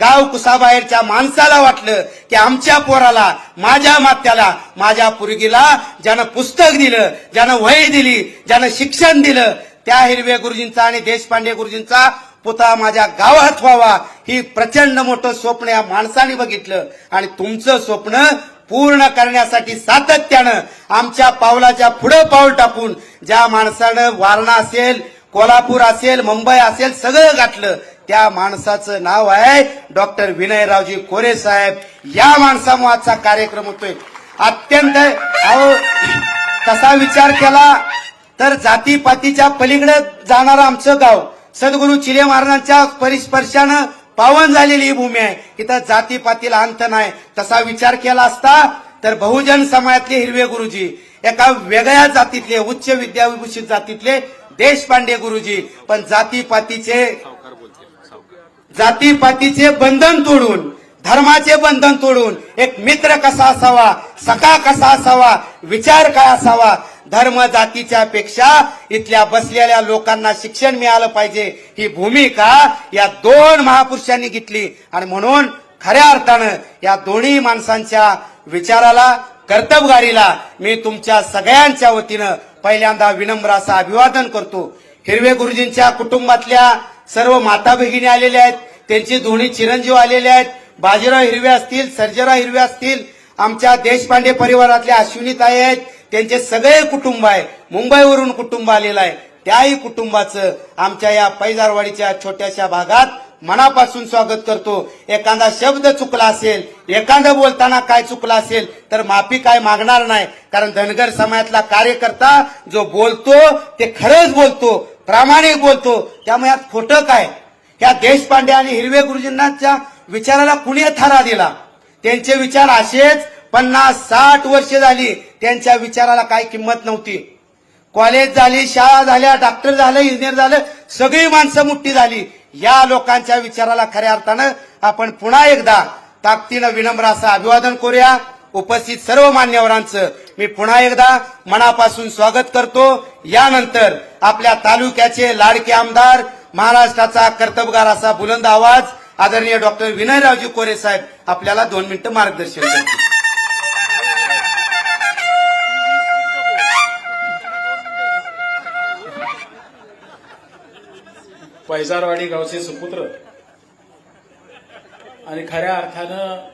गाव कुसाबाहेरच्या माणसाला वाटलं की आमच्या पोराला माझ्या मात्याला माझ्या पुरगीला ज्यानं पुस्तक दिलं ज्यानं वही दिली ज्यानं शिक्षण दिलं त्या हिरवे गुरुजींचा आणि देशपांडे गुरुजींचा पुता माझ्या गावात व्हावा ही प्रचंड मोठं स्वप्न या माणसाने बघितलं. आणि तुमचं स्वप्न पूर्ण करण्यासाठी सातत्यानं आमच्या पावलाच्या पुढं पाऊल टाकून ज्या माणसानं वारणा असेल कोल्हापूर असेल मुंबई असेल सगळं गाठलं. त्या माणसाचं नाव आहे डॉक्टर विनयरावजी कोरे साहेब. या माणसामुळे आजचा कार्यक्रम होतोय. अत्यंत अहो तसा विचार केला तर जातीपातीच्या पलीकडे जाणारं आमचं गाव सद्गुरू चिले महाराजांच्या परिस्पर्शानं पावन झालेली ही भूमी आहे. इथं जातीपातीला अंत नाही. तसा विचार केला असता तर बहुजन समाजातले हिरवे गुरुजी एका वेगळ्या जातीतले उच्च विद्याविभूषित जातीतले देशपांडे गुरुजी पण जातीपातीचे जातीपातीचे बंधन तोडून धर्माचे बंधन तोडून एक मित्र कसा असावा सखा कसा असावा विचार काय असावा धर्म जातीच्या पेक्षा इथल्या बसलेल्या लोकांना शिक्षण मिळालं पाहिजे ही भूमिका या दोन महापुरुषांनी घेतली. आणि म्हणून खऱ्या अर्थानं या दोन्ही माणसांच्या विचाराला कर्तबगारीला मी तुमच्या सगळ्यांच्या वतीनं पहिल्यांदा विनम्र असं अभिवादन करतो. हिरवे गुरुजींच्या कुटुंबातल्या सर्व माता भगिनी आलेल्या आहेत. त्यांचे दोन्ही चिरंजीव आलेले आहेत. बाजीराव हिरवे असतील सर्जेराव हिरवे असतील आमच्या देशपांडे परिवारातल्या अश्विनीताई आहेत. त्यांचे सगळे कुटुंब आहे. मुंबईवरून कुटुंब आलेलं आहे. त्याही कुटुंबाचं आमच्या या पैजारवाडीच्या छोट्याशा भागात मनापासून स्वागत करतो. एखादा शब्द चुकला असेल एखादं बोलताना काय चुकला असेल तर माफी काय मागणार नाही. कारण धनगर समाजातला कार्यकर्ता जो बोलतो ते खरंच बोलतो. प्रामाणिक बोलतो. त्यामुळे यात खोटं काय? ह्या देशपांडे आणि हिरवे गुरुजींनाच्या विचाराला कुणी थारा दिला? त्यांचे विचार असेच पन्नास साठ वर्ष झाली त्यांच्या विचाराला काय किंमत नव्हती. कॉलेज झाली शाळा झाल्या डॉक्टर झालं इंजिनियर झालं सगळी माणसं मुठ्ठी झाली. या लोकांच्या विचाराला खऱ्या अर्थानं आपण पुन्हा एकदा ताकदीनं विनम्र असं अभिवादन करूया. उपस्थित सर्व मान्यवरांचं मी पुन्हा एकदा मनापासून स्वागत करतो. यानंतर आपल्या तालुक्याचे लाडके आमदार महाराष्ट्राचा कर्तबगार असा बुलंद आवाज आदरणीय डॉक्टर विनयरावजी कोरे साहेब आपल्याला दोन मिनिटं मार्गदर्शन करतील. पैजारवाडी गावचे सुपुत्र. आणि खऱ्या अर्थानं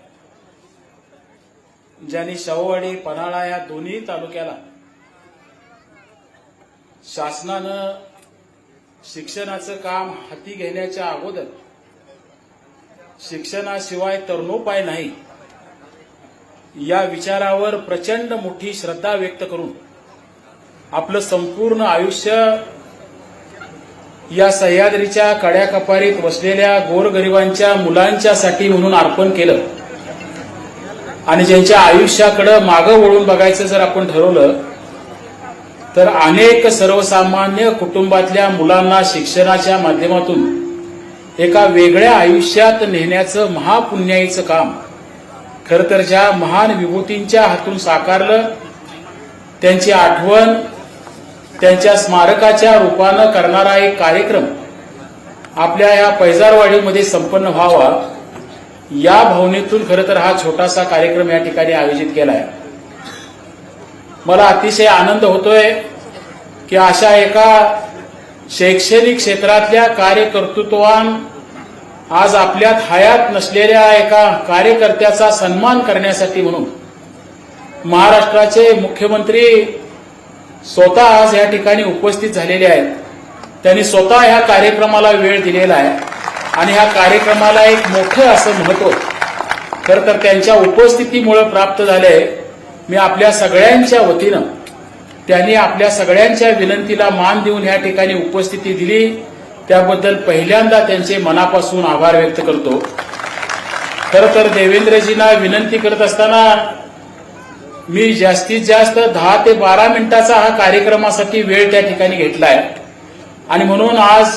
ज्यांनी शाहूवाडी पन्हाळा या दोन्ही तालुक्याला शासनानं शिक्षणाचं काम हाती घेण्याच्या अगोदर शिक्षणाशिवाय तरुणोपाय नाही या विचारावर प्रचंड मोठी श्रद्धा व्यक्त करून आपलं संपूर्ण आयुष्य या सह्याद्रीच्या कड्याकपारीत बसलेल्या गोरगरिबांच्या मुलांच्यासाठी म्हणून अर्पण केलं. आणि ज्यांच्या आयुष्याकडं मागं वळून बघायचं जर आपण ठरवलं तर अनेक सर्वसामान्य कुटुंबातल्या मुलांना शिक्षणाच्या माध्यमातून एका वेगळ्या आयुष्यात नेण्याचं महापुण्याईचं काम खर तर ज्या महान विभूतींच्या हातून साकारलं त्यांची आठवण त्यांच्या स्मारकाच्या रूपानं करणारा एक कार्यक्रम आपल्या या पैजारवाडीमध्ये संपन्न व्हावा. या भावनेतून खरं तर हा छोटासा कार्यक्रम या ठिकाणी आयोजित केला आहे मला अतिशय आनंद होतोय की अशा एका शैक्षणिक क्षेत्रातल्या कार्यकर्तृत्वान आज आपल्यात हयात नसलेल्या एका कार्यकर्त्याचा सन्मान करण्यासाठी म्हणून महाराष्ट्राचे मुख्यमंत्री स्वतः आज या ठिकाणी उपस्थित झालेले आहेत. त्यांनी स्वतः ह्या कार्यक्रमाला वेळ दिलेला आहे. आणि ह्या कार्यक्रमाला एक मोठं असं महत्त्व खर तर त्यांच्या उपस्थितीमुळे प्राप्त झालंय. मी आपल्या सगळ्यांच्या वतीनं त्यांनी आपल्या सगळ्यांच्या विनंतीला मान देऊन या ठिकाणी उपस्थिती दिली. त्याबद्दल पहिल्यांदा त्यांचे मनापासून आभार व्यक्त करतो. खर तर देवेंद्रजींना विनंती करत असताना मी जास्तीत जास्त दहा ते बारा मिनिटाचा हा कार्यक्रमासाठी वेळ त्या ठिकाणी घेतलाय. आणि म्हणून आज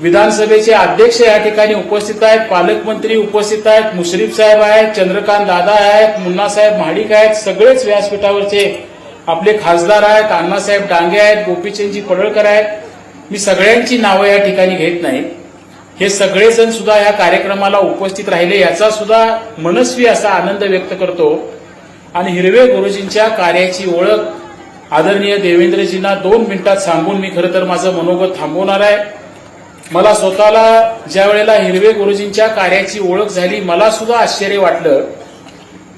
विधानसभेचे अध्यक्ष या ठिकाणी उपस्थित आहेत पालकमंत्री उपस्थित आहेत मुश्रीफ साहेब आहेत चंद्रकांत दादा आहेत मुन्नासाहेब महाडिक आहेत सगळेच व्यासपीठावरचे आपले खासदार आहेत अण्णासाहेब डांगे आहेत गोपीचंदजी पडळकर आहेत. मी सगळ्यांची नावं या ठिकाणी घेत नाही. हे सगळेजण सुद्धा या कार्यक्रमाला उपस्थित राहिले याचा सुद्धा मनस्वी असा आनंद व्यक्त करतो. आणि हिरवे गुरुजींच्या कार्याची ओळख आदरणीय देवेंद्रजींना दोन मिनिटात सांगून मी खरं तर माझं मनोगत थांबवणार आहे. मला स्वतःला ज्या वेळेला हिरवे गुरुजींच्या कार्याची ओळख झाली मला सुद्धा आश्चर्य वाटलं.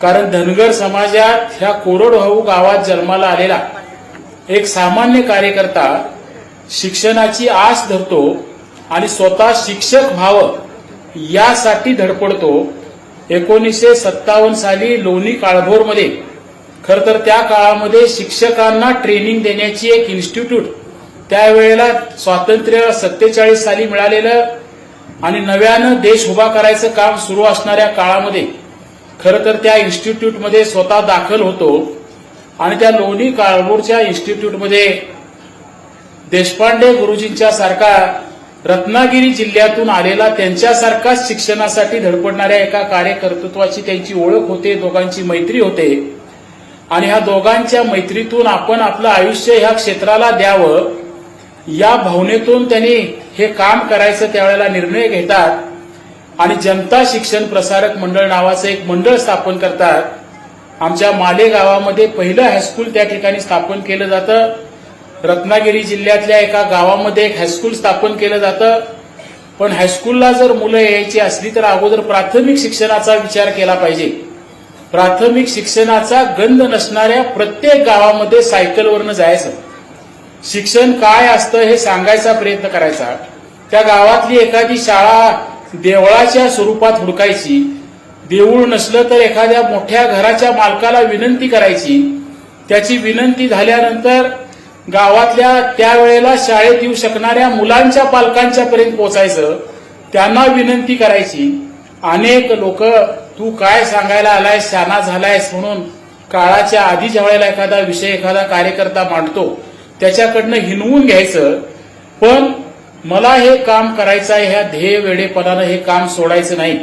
कारण धनगर समाजात ह्या कोरडवाहू गावात जन्माला आलेला एक सामान्य कार्यकर्ता शिक्षणाची आस धरतो आणि स्वतः शिक्षक व्हावं यासाठी धडपडतो. एकोणीसशे सत्तावन्न साली लोणी काळभोरमध्ये. खर तर त्या काळामध्ये शिक्षकांना ट्रेनिंग देण्याची एक इन्स्टिट्यूट त्यावेळेला स्वातंत्र्य सत्तेचाळीस साली मिळालेलं आणि नव्यानं देश उभा करायचं काम सुरू असणाऱ्या काळामध्ये खरं तर त्या इन्स्टिट्यूटमध्ये स्वतः दाखल होतो आणि त्या लोणी काळभोरच्या इन्स्टिट्यूटमध्ये देशपांडे गुरुजींच्या सारखा रत्नागिरी जिल्ह्यातून आलेला त्यांच्यासारखाच शिक्षणासाठी धडपडणाऱ्या एका कार्यकर्तृत्वाची त्यांची ओळख होते दोघांची मैत्री होते. आणि ह्या दोघांच्या मैत्रीतून आपण आपलं आयुष्य ह्या क्षेत्राला द्यावं या भावनेतून त्यांनी हे काम करायचं त्यावेळेला निर्णय घेतात. आणि जनता शिक्षण प्रसारक मंडळ नावाचं एक मंडळ स्थापन करतात. आमच्या माले गावामध्ये पहिलं हायस्कूल त्या ठिकाणी स्थापन केलं जातं. रत्नागिरी जिल्ह्यातल्या एका गावामध्ये एक हायस्कूल स्थापन केलं जातं. पण हायस्कूलला जर मुलं यायची असली तर अगोदर प्राथमिक शिक्षणाचा विचार केला पाहिजे. प्राथमिक शिक्षणाचा गंध नसणाऱ्या प्रत्येक गावामध्ये सायकलवरनं जायचं. शिक्षण काय असतं हे सांगायचा प्रयत्न करायचा. त्या गावातली एखादी शाळा देवळाच्या स्वरूपात हुडकायची देऊळ नसलं तर एखाद्या मोठ्या घराच्या मालकाला विनंती करायची. त्याची विनंती झाल्यानंतर गावातल्या त्यावेळेला शाळेत येऊ शकणाऱ्या मुलांच्या पालकांच्या पर्यंत पोहोचायचं. त्यांना विनंती करायची. अनेक लोक तू काय सांगायला आलायस? शाना झालायस म्हणून काळाच्या आधी ज्या वेळेला एखादा विषय एखादा कार्यकर्ता मांडतो. त्याच्याकडनं हिनवून घ्यायचं. पण मला हे काम करायचं आहे ह्या ध्येय वेडेपणानं हे काम सोडायचं नाही.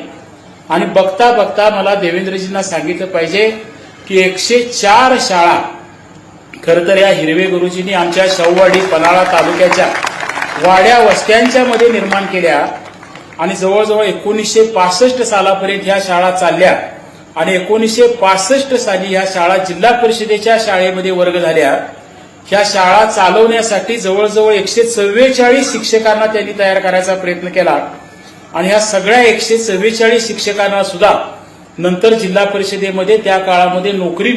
आणि बघता बघता मला देवेंद्रजींना सांगितलं पाहिजे की एकशे चार शाळा खरं तर या हिरवे गुरुजींनी आमच्या शववाडी पन्हाळा तालुक्याच्या वाड्या वस्त्यांच्या मध्ये निर्माण केल्या आणि जवळजवळ एकोणीसशे पासष्ट सालापर्यंत ह्या शाळा चालल्या आणि एकोणीसशे पासष्ट साली ह्या शाळा जिल्हा परिषदेच्या शाळेमध्ये वर्ग झाल्या. ह्या शाळा चालवण्यासाठी जवळजवळ एकशे चव्वेचाळीस शिक्षकांना त्यांनी तयार करायचा प्रयत्न केला. आणि ह्या सगळ्या एकशे चव्वेचाळीस शिक्षकांना सुद्धा नंतर जिल्हा परिषदेमध्ये त्या काळामध्ये नोकरी